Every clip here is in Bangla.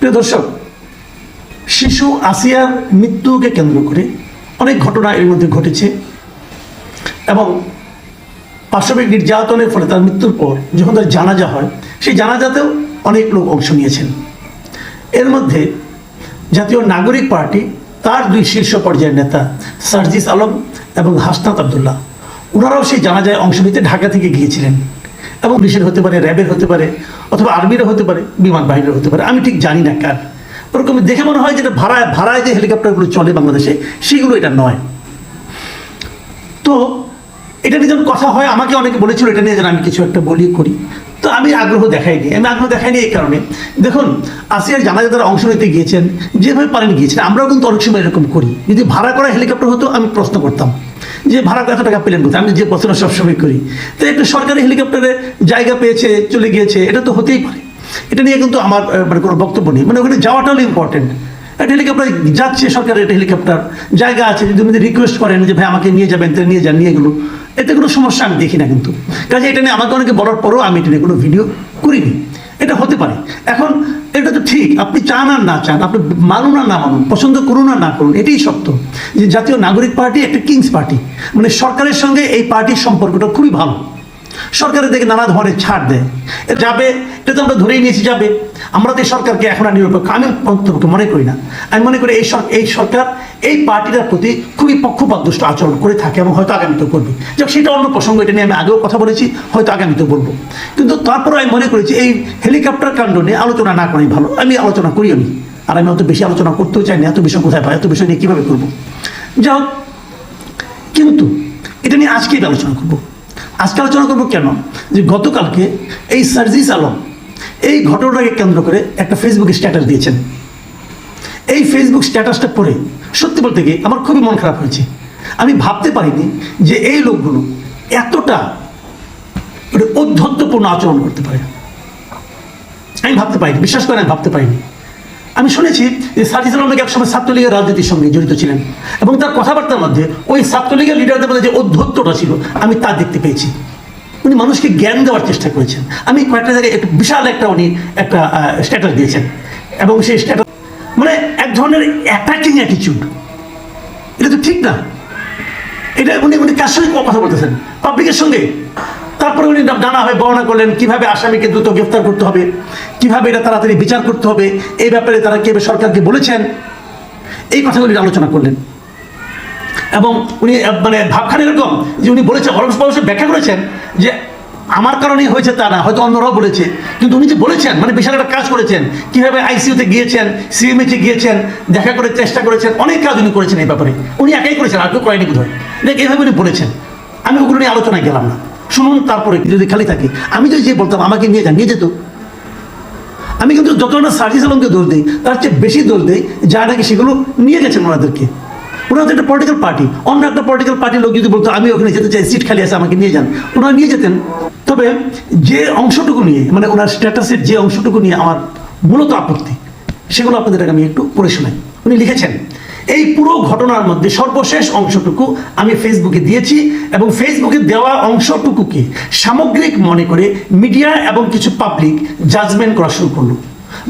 প্রিয় দর্শক, শিশু আসিয়ার মৃত্যুকে কেন্দ্র করে অনেক ঘটনা এর মধ্যে ঘটেছে এবং পাশবিক নির্যাতনের ফলে তার মৃত্যুর পর যখন তার জানাজা হয়, সেই জানাজাতেও অনেক লোক অংশ নিয়েছেন। এর মধ্যে জাতীয় নাগরিক পার্টি তার দুই শীর্ষ পর্যায়ের নেতা সার্জিস আলম এবং হাসনাত আবদুল্লাহ ওনারাও সেই জানাজায় অংশ নিতে ঢাকা থেকে গিয়েছিলেন। এবং পুলিশের হতে পারে, র্যাবের হতে পারে, অথবা আর্মিরও হতে পারে, বিমান বাহিনীর হতে পারে, আমি ঠিক জানি না কার। ওরকম দেখে মনে হয় যেটা ভাড়ায় ভাড়ায় যে হেলিকপ্টারগুলো চলে বাংলাদেশে, সেগুলো এটা নয়। তো এটা নিয়ে যখন কথা হয়, আমাকে অনেকে বলেছিল, এটা নিয়ে যেন আমি কিছু একটা বলি, করি। তো আমি আগ্রহ দেখাইনি। আমি আগ্রহ দেখাইনি এই কারণে। দেখুন, আসিয়ার জানাজা তারা অংশ নিতে গিয়েছেন, যেভাবে পারেন গিয়েছেন, আমরাও কিন্তু অনেক সময় এরকম করি। যদি ভাড়া করা হেলিকপ্টার হতো, আমি প্রশ্ন করতাম। যে ভাড়া কত টাকা পেলেন কোথায় আমি যে প্রশ্ন সবসময় করি। তো একটা সরকারি হেলিকপ্টারে জায়গা পেয়েছে, চলে গিয়েছে, এটা তো হতেই পারে। এটা নিয়ে কিন্তু আমার মানে কোনো বক্তব্য নেই। মানে ওখানে যাওয়াটা হলো ইম্পর্টেন্ট একটা হেলিকপ্টার যাচ্ছে সরকারের একটা হেলিকপ্টার জায়গা আছে, যদি উনি রিকোয়েস্ট করেন যে, ভাই, আমাকে নিয়ে যাবেন তাহলে নিয়ে যান, নিয়ে গেলো। এতে কোনো সমস্যা আমি দেখি না কিন্তু। কাজে এটা নিয়ে আমাকে অনেকে বলার পরও আমি এটা নিয়ে কোনো ভিডিও করিনি। এটা হতে পারে। এখন এটা তো ঠিক। আপনি চান আর না চান, আপনি মানুন আর না মানুন, পছন্দ করুন আর না করুন, এটাই সত্য। যে জাতীয় নাগরিক পার্টি একটা কিংস পার্টি। মানে সরকারের সঙ্গে এই পার্টির সম্পর্কটা খুবই ভালো। সরকারের থেকে নানা ধরনের ছাড় দেয়। যাবে, এটা তো আমরা ধরেই নিয়েছি যাবে। আমরা তো এই সরকারকে এখন আর নিরপেক্ষ। আমি অন্তত মনে করি না। আমি মনে করি এই এই সরকার এই পার্টিটার প্রতি খুবই পক্ষপাত দুষ্ট আচরণ করে থাকে এবং হয়তো আগামীতেও করবে। যাক, সেটা অন্য প্রসঙ্গ, এটা নিয়ে আমি আগেও কথা বলেছি, হয়তো আগামীতেও বলব। কিন্তু তারপরে আমি মনে করেছি এই হেলিকপ্টার কাণ্ড নিয়ে আলোচনা না করাই ভালো। আমি আলোচনা করিও নি। আর আমি অত বেশি আলোচনা করতেও চাই না, এত বিষয় কোথায় পাই, এত বিষয় নিয়ে কীভাবে করব? যাই হোক, কিন্তু এটা নিয়ে আজকেই আলোচনা করব। আজকে আলোচনা করব কেন? যে গতকালকে এই সার্জিস আলম এই ঘটনাটাকে কেন্দ্র করে একটা ফেসবুকে স্ট্যাটাস দিয়েছেন। এই ফেসবুক স্ট্যাটাসটা পড়ে সত্যি বলতে গিয়ে আমার খুবই মন খারাপ হয়েছে। আমি ভাবতে পারিনি যে এই লোকগুলো এতটা ঔদ্ধত্যপূর্ণ আচরণ করতে পারে। আমি ভাবতে পারিনি, বিশ্বাস করে আমি ভাবতে পারিনি। আমি শুনেছি যে সার্জিস আলম নাকি একসময় ছাত্রলীগের রাজনীতির সঙ্গে জড়িত ছিলেন এবং তার কথাবার্তার মধ্যে ওই ছাত্রলীগের লিডারদের মধ্যে যে অধ্যত্বটা ছিল, আমি তা দেখতে পেয়েছি। উনি মানুষকে জ্ঞান দেওয়ার চেষ্টা করেছেন। আমি কয়েকটা জায়গায় একটু বিশাল একটা উনি একটা স্ট্যাটাস দিয়েছেন। এবং সেই স্ট্যাটাস মানে এক ধরনের অ্যাটাকিং অ্যাটিচিউড এটা তো ঠিক না। এটা উনি উনি কার সঙ্গে কথা বলতেছেন? পাবলিকের সঙ্গে? তারপরে উনি নানাভাবে বর্ণনা করলেন, কীভাবে আসামিকে দ্রুত গ্রেফতার করতে হবে, কীভাবে এটা তাড়াতাড়ি বিচার করতে হবে, এই ব্যাপারে তারা কীভাবে সরকারকে বলেছেন, এই কথাগুলি আলোচনা করলেন। এবং উনি মানে ভাবখান এরকম যে উনি বলেছেন বয়সে ব্যাখ্যা করেছেন যে আমার কারণেই হয়েছে তা না, হয়তো অন্যরাও বলেছে। কিন্তু উনি যে বলেছেন মানে বিশাল একটা কাজ করেছেন, কীভাবে আইসিইউতে গিয়েছেন সিএমএইচে গিয়েছেন, দেখা করে চেষ্টা করেছেন, অনেক কাজ উনি করেছেন এই ব্যাপারে। উনি একাই করেছেন, আর কেউ করেনি বোধহয়। দেখ, এইভাবে উনি বলেছেন। আমি ওগুলো নিয়ে আলোচনায় গেলাম না। শুনুন, তারপরে যদি খালি থাকি। আমি যদি যে বলতাম, আমাকে নিয়ে যান, নিয়ে যেত। আমি কিন্তু যতটা সার্জিস আলমকে দোষ দিই, তার চেয়ে বেশি দোষ দিই, যা নাকি সেগুলো নিয়ে গেছেন ওনাদেরকে। ওনারা তো একটা পলিটিক্যাল পার্টি অন্য একটা পলিটিক্যাল পার্টির লোক যদি বলতো, আমি ওখানে যেতে চাই সিট খালি আছে, আমাকে নিয়ে যান। ওনারা নিয়ে যেতেন। তবে যে অংশটুকু নিয়ে মানে ওনার স্ট্যাটাসের যে অংশটুকু নিয়ে আমার মূলত আপত্তি, সেগুলো আপনাদের আমি একটু পড়ে শোনাই। উনি লিখেছেন এই পুরো ঘটনার মধ্যে সর্বশেষ অংশটুকু আমি ফেসবুকে দিয়েছি এবং ফেসবুকে দেওয়া অংশটুকুকে সামগ্রিক মনে করে মিডিয়া এবং কিছু পাবলিক জাজমেন্ট করা শুরু করল।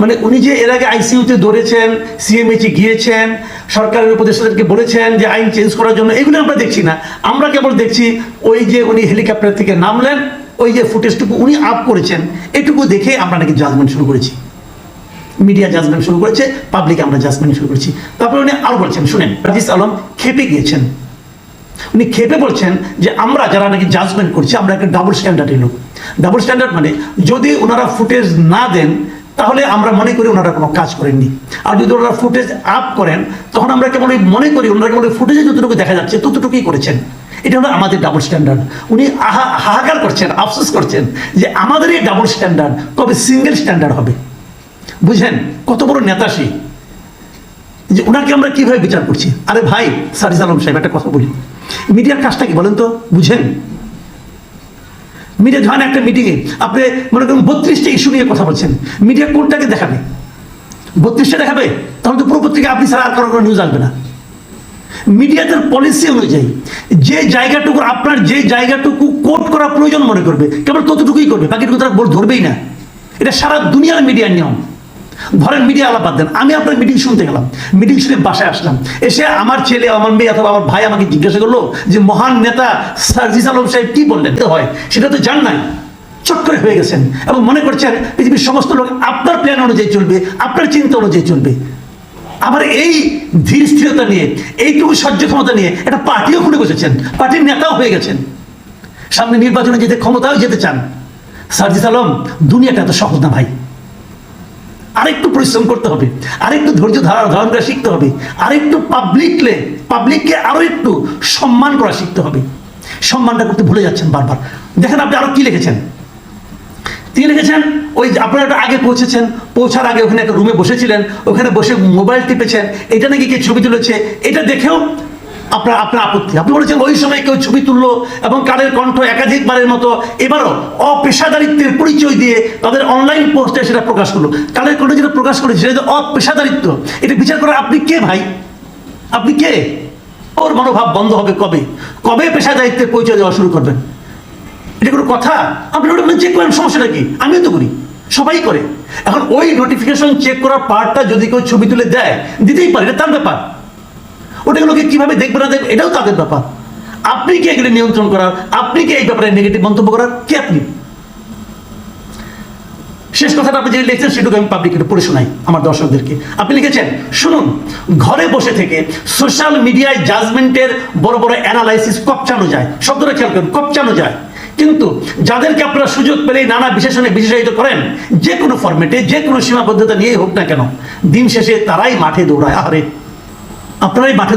মানে উনি যে এর আগে আইসিইউতে ধরেছেন সিএমএইচে গিয়েছেন, সরকারের উপদেষ্টাদেরকে বলেছেন যে আইন চেঞ্জ করার জন্য, এগুলো আমরা দেখছি না। আমরা কেবল দেখছি ওই যে উনি হেলিকপ্টার থেকে নামলেন, ওই যে ফুটেজটুকু উনি আপ করেছেন, এটুকু দেখে আমরা নাকি জাজমেন্ট শুরু করেছি। মিডিয়া জাজমেন্ট শুরু করেছে পাবলিক আমরা জাজমেন্ট শুরু করেছি। তারপরে উনি আরও বলছেন, শুনেন, রাজিস আলম খেপে গিয়েছেন। উনি খেপে বলছেন যে আমরা যারা নাকি জাজমেন্ট করছি, আমরা একটা ডাবল স্ট্যান্ডার্ডের লোক। ডাবল স্ট্যান্ডার্ড মানে যদি ওনারা ফুটেজ না দেন, তাহলে আমরা মনে করি ওনারা কোনো কাজ করেননি। আর যদি ওনারা ফুটেজ আপ করেন, তখন আমরা কেবল মনে করি ওনারা কেবল ফুটেজে যতটুকু দেখা যাচ্ছে, ততটুকুই করেছেন। এটা হলো আমাদের ডাবল স্ট্যান্ডার্ড উনি হাহাকার করছেন, আফসোস করছেন যে আমাদের এই ডাবল স্ট্যান্ডার্ড কবে সিঙ্গেল স্ট্যান্ডার্ড হবে। বুঝেন, কত বড় নেতা সে। যে ওনাকে আমরা কীভাবে বিচার করছি? আরে ভাই সারিজ আলম সাহেব, একটা কথা বলি। মিডিয়ার কাজটা কি বলেন তো? বুঝেন। মিডিয়া, ধরেন একটা মিটিংয়ে আপনি মনে করুন বত্রিশটা ইস্যু নিয়ে কথা বলছেন। মিডিয়া কোনটাকে দেখাবে? বত্রিশটা দেখাবে? তাহলে তো পুরো পত্রিকা আপনি ছাড়া আর কারও কোনো নিউজ আসবে না। মিডিয়াদের পলিসি অনুযায়ী যে জায়গাটুকু আপনার যে জায়গাটুকু কোট করা প্রয়োজন মনে করবে, কেবল ততটুকুই করবে, বাকিটুকু তারা বোর্ড ধরবেই না। এটা সারা দুনিয়ার মিডিয়ার নিয়ম। ধরেন মিডিয়া আলাপাত দেন, আমি আপনার মিটিং শুনতে গেলাম, মিটিং শুনে বাসায় আসলাম। এসে আমার ছেলে, আমার মেয়ে অথবা আমার ভাই আমাকে জিজ্ঞাসা করল যে, মহান নেতা সার্জিস আলম সাহেব কি বললেন? হয়, সেটা তো জান নাই, চট করে হয়ে গেছেন এবং মনে করছেন পৃথিবীর সমস্ত লোক আপনার প্ল্যান অনুযায়ী চলবে, আপনার চিন্তা অনুযায়ী চলবে। আবার এই ধীর স্থিরতা নিয়ে, এইটুকু সহ্য ক্ষমতা নিয়ে একটা পার্টিও খুলে বসেছেন, পার্টির নেতাও হয়ে গেছেন। সামনে নির্বাচনে যেতে ক্ষমতাও যেতে চান। সার্জিস আলম, দুনিয়াটা এত সহজ না ভাই। আরেকটু পরিশ্রম করতে হবে, আরেকটু ধৈর্য ধারা, ধারণ করা শিখতে হবে, আরেকটু পাবলিকলে পাবলিককে আরও একটু সম্মান করা শিখতে হবে। সম্মানটা করতে ভুলে যাচ্ছেন বারবার। দেখেন আপনি আরও কি লিখেছেন? তিনি লিখেছেন, ওই আপনারা একটা আগে পৌঁছেছেন, পৌঁছার আগে ওখানে একটা রুমে বসেছিলেন, ওখানে বসে মোবাইল টিপেছেন, এটা নাকি কে ছবি তুলেছে, এটা দেখেও আপনার আপনার আপত্তি। আপনি বলেছেন ওই সময় কেউ ছবি তুললো এবং কালের কণ্ঠ একাধিকবারের মতো এবারও অপেশাদারিত্বের পরিচয় দিয়ে তাদের অনলাইন পোস্টে সেটা প্রকাশ করল। কালের কণ্ঠ যেটা প্রকাশ করেছে সেটা অপেশাদারিত্ব। এটা বিচার করার আপনি কে ভাই? আপনি কে? ওর মনোভাব বন্ধ হবে কবে? কবে পেশাদারিত্বের পরিচয় দেওয়া শুরু করবেন? এটা কোনো কথা? আপনি ওটা চেক করেন, সমস্যাটা কি? আমিও তো করি। সবাই করে। এখন ওই নোটিফিকেশন চেক করার পার্টটা যদি কেউ ছবি তুলে দেয়, দিতেই পারে, এটা তার ব্যাপার। ওটাগুলোকে কীভাবে দেখবে না দেখবে, এটাও তাদের ব্যাপার। আপনি কি এগুলো নিয়ন্ত্রণ করার? আপনি কি এই ব্যাপারে নেগেটিভ মন্তব্য করার? কে আপনি? শেষ কথাটা আপনি যে লিখছেন, সেটুকু আমি পাবলিক পড়ে শোনাই আমার দর্শকদেরকে। আপনি লিখেছেন, শুনুন, ঘরে বসে থেকে সোশ্যাল মিডিয়ায় জাজমেন্টের বড় বড় অ্যানালাইসিস কপচানো যায়। শব্দটা খেয়াল করুন, কপচানো যায়। কিন্তু যাদেরকে আপনারা সুযোগ পেলেই নানা বিশেষণে বিশেষায়িত করেন, যে কোনো ফরম্যাটে যে কোনো সীমাবদ্ধতা নিয়ে হোক না কেন, দিন শেষে তারাই মাঠে দৌড়ায়। আরে আপনারাই দৌড়ায়